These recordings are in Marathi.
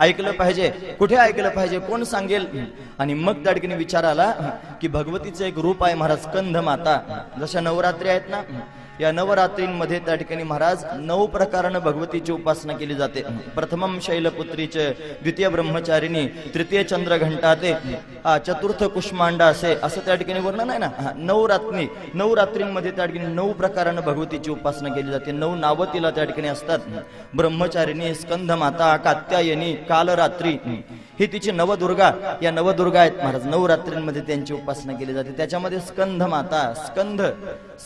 ऐकलं पाहिजे. कुठे ऐकलं पाहिजे? कोण सांगेल? आणि मग त्या विचार आला की भगवतीचं एक रूप आहे महाराज स्कंध माता जशा नवरात्री आहेत ना या नवरात्रींमध्ये त्या ठिकाणी महाराज नऊ प्रकारानं भगवतीची उपासना केली जाते. प्रथमम शैलपुत्रीचे द्वितीय ब्रह्मचारिणी तृतीय चंद्र घंटा ते चतुर्थ कुष्मांडा असे असं त्या ठिकाणी वर्णन आहे ना? नवरात्री नऊ रात्री त्या ठिकाणी नऊ प्रकारानं भगवतीची उपासना केली जाते. नऊ नावं तिला त्या ठिकाणी असतात. ब्रह्मचारिणी स्कंद माता कात्यायनी कालरात्री. ही तिची नवदुर्गा या नवदुर्गा आहेत महाराज. नवरात्रींमध्ये त्यांची उपासना केली जाते. त्याच्यामध्ये स्कंध माता स्कंद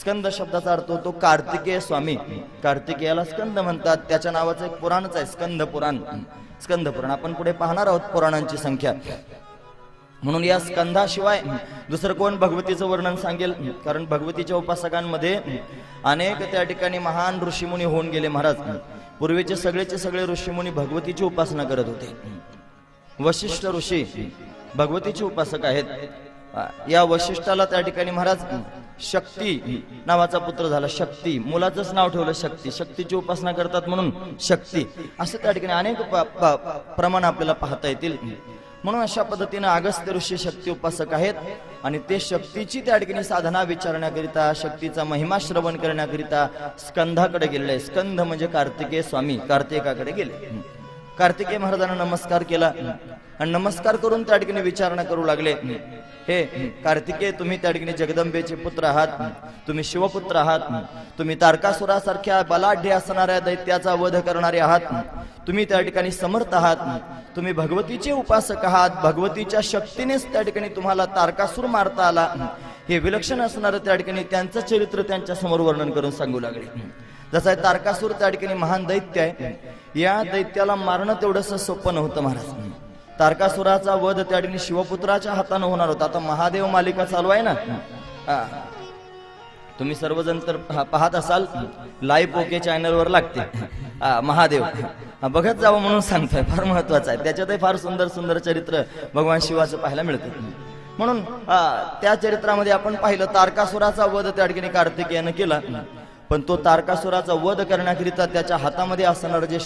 स्कंद शब्दाचा अर्थ तो कार्तिकेय स्वामी. कार्तिकेयाला स्कंद म्हणतात. त्याच्या नावाचं एक पुराणच आहे स्कंद पुराण. स्कंद पुराण. आपण पुढे पाहणार आहोत पुराणांची संख्या. म्हणून या स्कंधाशिवाय दुसरं कोण भगवतीचं वर्णन सांगेल? कारण भगवतीच्या उपासकांमध्ये अनेक त्या ठिकाणी महान ऋषीमुनी होऊन गेले महाराज. पूर्वीचे सगळेचे सगळे ऋषीमुनी भगवतीची उपासना करत होते. वशिष्ठ ऋषी भगवतीचे उपासक आहेत. या वशिष्ठाला त्या ठिकाणी महाराज शक्ती नावाचा पुत्र झाला शक्ती. मुलाचंच नाव ठेवलं शक्ती. शक्तीची उपासना करतात म्हणून शक्ती. असं त्या ठिकाणी अनेक प्रमाण आपल्याला पाहता येतील. म्हणून अशा पद्धतीनं अगस्त्य ऋषी शक्ती उपासक आहेत आणि ते शक्तीची त्या ठिकाणी साधना विचारण्याकरिता शक्तीचा महिमा श्रवण करण्याकरिता स्कंधाकडे गेलेले स्कंध म्हणजे कार्तिकेय स्वामी. कार्तिकाकडे गेले. कार्तिकेय महाराजांना नमस्कार केला. आणि नमस्कार करून त्या ठिकाणी विचारणा करू लागले. हे कार्तिकेय तुम्ही त्या ठिकाणी जगदंबेचे पुत्र आहात. तुम्ही शिवपुत्र आहात. तुम्ही तारकासुरासारख्या बलाढ्य असणाऱ्या दैत्याचा वध करणारे आहात. तुम्ही त्या ठिकाणी समर्थ आहात. तुम्ही भगवतीचे उपासक आहात. भगवतीच्या शक्तीनेच त्या ठिकाणी तुम्हाला तारकासूर मारता आला. हे विलक्षण असणारं त्या ठिकाणी त्यांचं चरित्र त्यांच्यासमोर वर्णन करून सांगू लागले. जसं आहे तारकासूर त्या ठिकाणी महान दैत्य आहे. या दैत्याला मारणं तेवढंसं सोपं नव्हतं महाराज. तारकासुराचा वध त्या ठिकाणी शिवपुत्राच्या हातानं होणार होता. आता महादेव मालिका चालू आहे ना? तुम्ही सर्वजण तर पाहत असाल. लाईव्ह ओके चॅनलवर लागते. हा, महादेव. बघत जावं म्हणून सांगतोय. फार महत्वाचं आहे. त्याच्यातही फार सुंदर सुंदर चरित्र भगवान शिवाचं पाहायला मिळतं. म्हणून हा, त्या चरित्रामध्ये आपण पाहिलं तारकासुराचा वध त्या ठिकाणी कार्तिकेयानं केला. पण तो तारकासुराचा वध करण्याकरिता त्याच्या हातामध्ये असणारं जे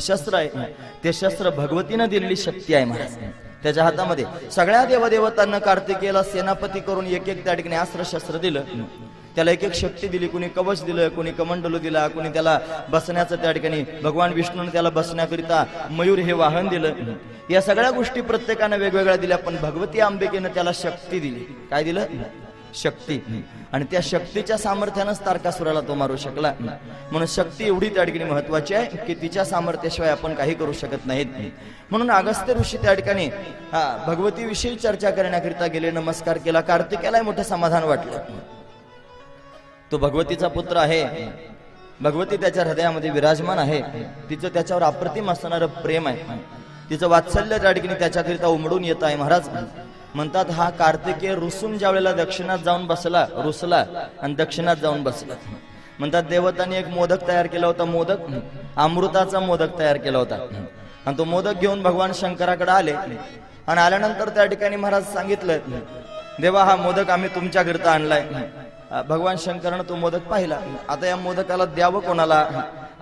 शस्त्र आहे ते शस्त्र भगवतीनं दिलेली शक्ती आहे महाराज. त्याच्या हातामध्ये सगळ्या देवदेवतांना कार्तिकेला सेनापती करून एक एक त्या ठिकाणी अस्त्र शस्त्र दिलं. त्याला एक एक शक्ती दिली कुणी कवच दिलं कुणी कमंडलू दिला कुणी त्याला बसण्याचं त्या ठिकाणी भगवान विष्णूने त्याला बसण्याकरिता मयूर हे वाहन दिलं. या सगळ्या गोष्टी प्रत्येकानं वेगवेगळ्या दिल्या पण भगवती आंबेकेनं त्याला शक्ती दिली. काय दिलं? शक्ती. आणि त्या शक्तीच्या सामर्थ्यानंच तारकासुराला तो मारू शकला म्हणून शक्ती एवढी त्या ठिकाणी महत्वाची आहे की तिच्या सामर्थ्याशिवाय आपण काही करू शकत नाहीत. म्हणून अगस्त्य ऋषी त्या ठिकाणी भगवतीविषयी विषयी चर्चा करण्याकरिता गेले नमस्कार केला. कार्तिकेलाही मोठं समाधान वाटलं. तो भगवतीचा पुत्र आहे. भगवती त्याच्या हृदयामध्ये विराजमान आहे. तिचं त्याच्यावर अप्रतिम असणारं प्रेम आहे. तिचं वात्सल्य त्या ठिकाणी त्याच्याकरिता उमडून येत आहे महाराज. म्हणतात हा कार्तिकेय रुसून ज्या वेळेला दक्षिणात जाऊन बसला रुसला आणि दक्षिणात जाऊन बसला. म्हणतात देवतांनी एक मोदक तयार केला होता मोदक? अमृताचा मोदक तयार केला होता. आणि तो मोदक घेऊन भगवान शंकराकडे आले आणि आल्यानंतर त्या ठिकाणी महाराज सांगितलं देवा हा मोदक आम्ही तुमच्याकरिता आणलाय. भगवान शंकरानं तो मोदक पाहिला. आता या मोदकाला द्यावं कोणाला?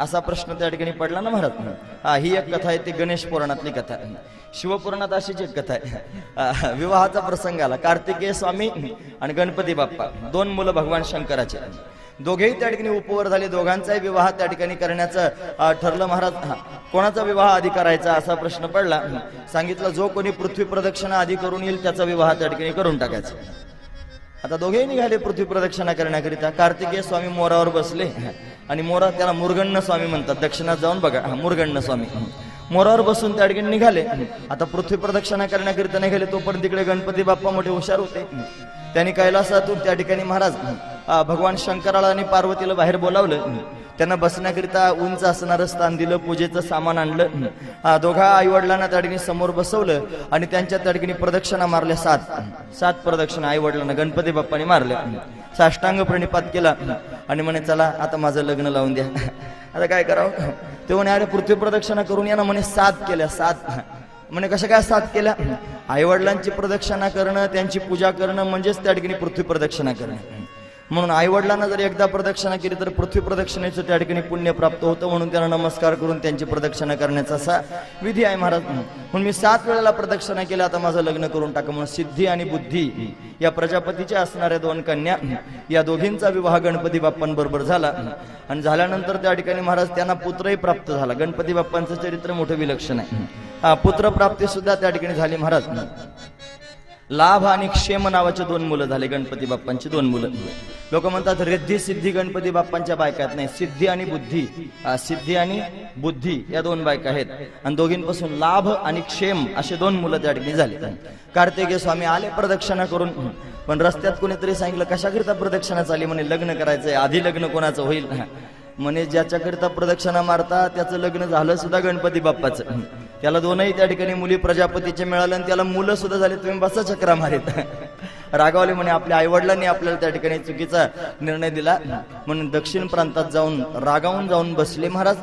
असा प्रश्न त्या ठिकाणी पडला ना महाराज. हा ही एक कथा आहे ती गणेश पुराणातली कथा आहे. शिवपुराणात अशीच एक कथा आहे. विवाहाचा प्रसंग आला. कार्तिकेय स्वामी आणि गणपती बाप्पा दोन मुलं भगवान शंकराचे. दोघेही त्या ठिकाणी उपवर झाले. दोघांचाही विवाह त्या ठिकाणी करण्याचं ठरलं. महाराज हा, कोणाचा विवाह आधी करायचा असा प्रश्न पडला? सांगितलं जो कोणी पृथ्वी प्रदक्षिणा आधी करून येईल त्याचा विवाह त्या ठिकाणी करून टाकायचा. आता दोघेही निघाले पृथ्वी प्रदक्षिणा करण्याकरिता. कार्तिकेय स्वामी मोरावर बसले आणि मोरा त्याला मुरगण्ण स्वामी म्हणतात. दक्षिणात जाऊन बघा. मुरगण्ण स्वामी. मोरावर बसून त्या ठिकाणी निघाले. आता पृथ्वी प्रदक्षिणा करण्याकरिता निघाले तोपर्यंत तिकडे गणपती बाप्पा मोठे हुशार होते. त्यांनी कैलासातून त्या ठिकाणी महाराज भगवान शंकराला आणि पार्वतीला बाहेर बोलावलं. त्यांना बसण्याकरिता उंच असणारं स्थान दिलं पूजेचं सामान आणलं. दोघा आई वडिलांना त्या ठिकाणी समोर बसवलं आणि त्यांच्या त्या ठिकाणी प्रदक्षिणा मारल्या सात. सात प्रदक्षिणा आई वडिलांना गणपती बाप्पाने मारल्या. साष्टांग प्रणिपात केला आणि म्हणे चला आता माझं लग्न लावून द्या. आता काय करावं? ते म्हणे अरे पृथ्वी प्रदक्षिणा करून या ना. म्हणे सात केल्या सात. म्हणे कशा काय साथ केल्या? आई वडिलांची प्रदक्षिणा करणं त्यांची पूजा करणं म्हणजेच त्या ठिकाणी पृथ्वी प्रदक्षिणा करणं. म्हणून आई वडिलांना जर एकदा प्रदक्षिणा केली तर पृथ्वी प्रदक्षिणेचं त्या ठिकाणी पुण्य प्राप्त होतं म्हणून त्यांना नमस्कार करून त्यांची प्रदक्षिणा करण्याचा असा विधी आहे महाराज. म्हणून मी सात वेळेला प्रदक्षिणा केल्या आता माझं लग्न करून टाका म्हणून सिद्धी आणि बुद्धी या प्रजापतीच्या असणाऱ्या दोन कन्या या दोघींचा विवाह गणपती बाप्पांबरोबर झाला. आणि झाल्यानंतर त्या ठिकाणी महाराज त्यांना पुत्रही प्राप्त झाला. गणपती बाप्पांचं चरित्र मोठं विलक्षण आहे. हा पुत्र प्राप्ती सुद्धा त्या ठिकाणी झाली महाराज. लाभ आणि क्षेम नावाचे दोन मुलं झाले गणपती बाप्पांची दोन मुलं. लोक म्हणतात रिद्धी सिद्धी गणपती बाप्पांच्या बायका आहेत. नाही सिद्धी आणि बुद्धी. सिद्धी आणि बुद्धी या दोन बायका आहेत. आणि दोघींपासून लाभ आणि क्षेम असे दोन मुलं त्या ठिकाणी झाले कार्तिकेय स्वामी आले प्रदक्षिणा करून. पण रस्त्यात कोणीतरी सांगितलं कशाकरिता प्रदक्षिणा चालली म्हणे लग्न करायचंय. आधी लग्न कोणाचं होईल? म्हणे ज्याच्याकरिता प्रदक्षिणा मारता त्याचं लग्न झालं सुद्धा गणपती बाप्पाचं. त्याला दोनही त्या ठिकाणी मुली प्रजापतीचे मिळाले आणि त्याला मुलं सुद्धा झाले. तुम्ही बसा चक्रा मारित. रागावले म्हणे आपल्या आईवडिलांनी आपल्याला त्या ठिकाणी चुकीचा निर्णय दिला. म्हणून दक्षिण प्रांतात जाऊन रागावून जाऊन बसले महाराज.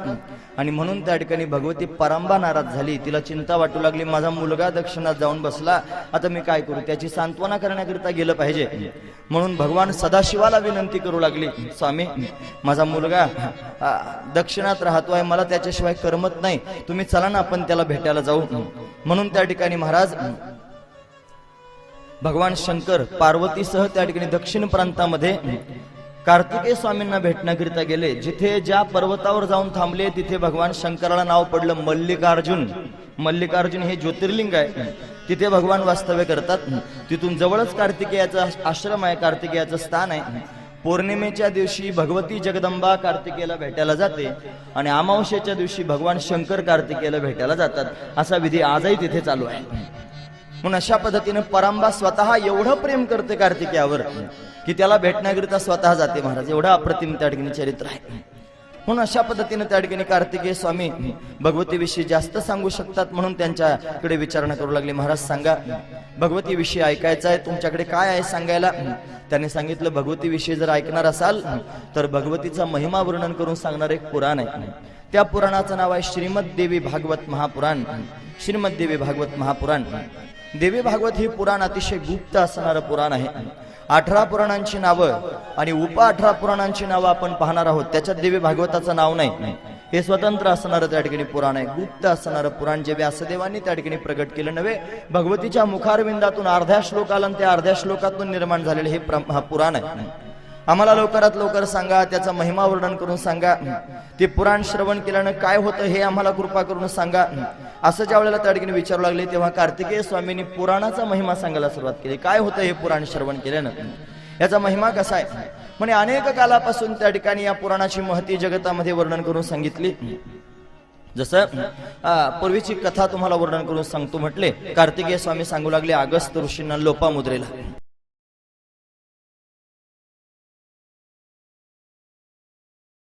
आणि म्हणून त्या ठिकाणी भगवती परांबा नाराज झाली. तिला चिंता वाटू लागली. माझा मुलगा दक्षिणात जाऊन बसला. आता मी काय करू? त्याची सांत्वना करण्याकरिता गेलं पाहिजे. म्हणून भगवान सदाशिवाला विनंती करू लागली. स्वामी माझा मुलगा दक्षिणात राहतो आहे. मला त्याच्याशिवाय करमत नाही. तुम्ही चला ना आपण त्याला भेटायला जाऊ. म्हणून त्या ठिकाणी महाराज भगवान शंकर पार्वतीसह त्या ठिकाणी दक्षिण प्रांतामध्ये कार्तिकेय स्वामींना भेटण्याकरिता गेले. जिथे ज्या पर्वतावर जाऊन थांबले तिथे भगवान शंकराला नाव पडलं मल्लिकार्जुन. मल्लिकार्जुन हे ज्योतिर्लिंग आहे. तिथे भगवान वास्तव्य करतात. तिथून जवळच कार्तिकेयाचा आश्रम आहे. कार्तिकेयाचं स्थान आहे. पौर्णिमेच्या दिवशी भगवती जगदंबा कार्तिकेयाला भेटायला जाते आणि अमावस्येच्या दिवशी भगवान शंकर कार्तिकेयाला भेटायला जातात. असा विधी आजही तिथे चालू आहे. म्हणून अशा पद्धतीने परांबा स्वतः एवढं प्रेम करते कार्तिकेयावर की त्याला भेटण्याकरिता स्वतः जाते महाराज. एवढं अप्रतिम त्या ठिकाणी चरित्र आहे. म्हणून अशा पद्धतीने त्या ठिकाणी कार्तिकेय स्वामी भगवतीविषयी जास्त सांगू शकतात म्हणून त्यांच्याकडे विचारणा करू लागले. महाराज सांगा भगवतीविषयी ऐकायचं आहे तुमच्याकडे काय आहे सांगायला? त्यांनी सांगितलं भगवतीविषयी जर ऐकणार असाल तर भगवतीचा महिमा वर्णन करून सांगणार एक पुराण आहे. त्या पुराणाचं नाव आहे श्रीमद देवी भागवत महापुराण. श्रीमद देवी भागवत महापुराण. देवी भागवत हे पुराण अतिशय गुप्त असणारं पुराण आहे. अठरा पुराणांची नावं आणि उप अठरा पुराणांची नावं आपण पाहणार आहोत. त्याच्यात देवी भागवताचं नाव नाही. हे स्वतंत्र असणारं त्या ठिकाणी पुराण आहे. गुप्त असणारं पुराण जे व्यासदेवांनी त्या ठिकाणी प्रगट केलं नव्हे. भगवतीच्या मुखारविंदातून अर्ध्या श्लोकाला त्या अर्ध्या श्लोकातून निर्माण झालेलं हे प्र- हा पुराण आहे. आम्हाला लवकरात लवकर सांगा त्याचा महिमा वर्णन करून सांगा. ते पुराण श्रवण केल्यानं काय होतं हे आम्हाला कृपा करून सांगा. असं ज्या वेळेला त्या ठिकाणी विचारू लागले तेव्हा कार्तिकेय स्वामींनी पुराणाचा महिमा सांगायला सुरुवात केली. काय होतं हे पुराण श्रवण केल्यानं? याचा महिमा कसा आहे? म्हणजे अनेक कालापासून त्या ठिकाणी या पुराणाची महती जगतामध्ये वर्णन करून सांगितली. जसं पूर्वीची कथा तुम्हाला वर्णन करून सांगतो म्हटले. कार्तिकेय स्वामी सांगू लागले अगस्त ऋषींना लोपामुद्रेला.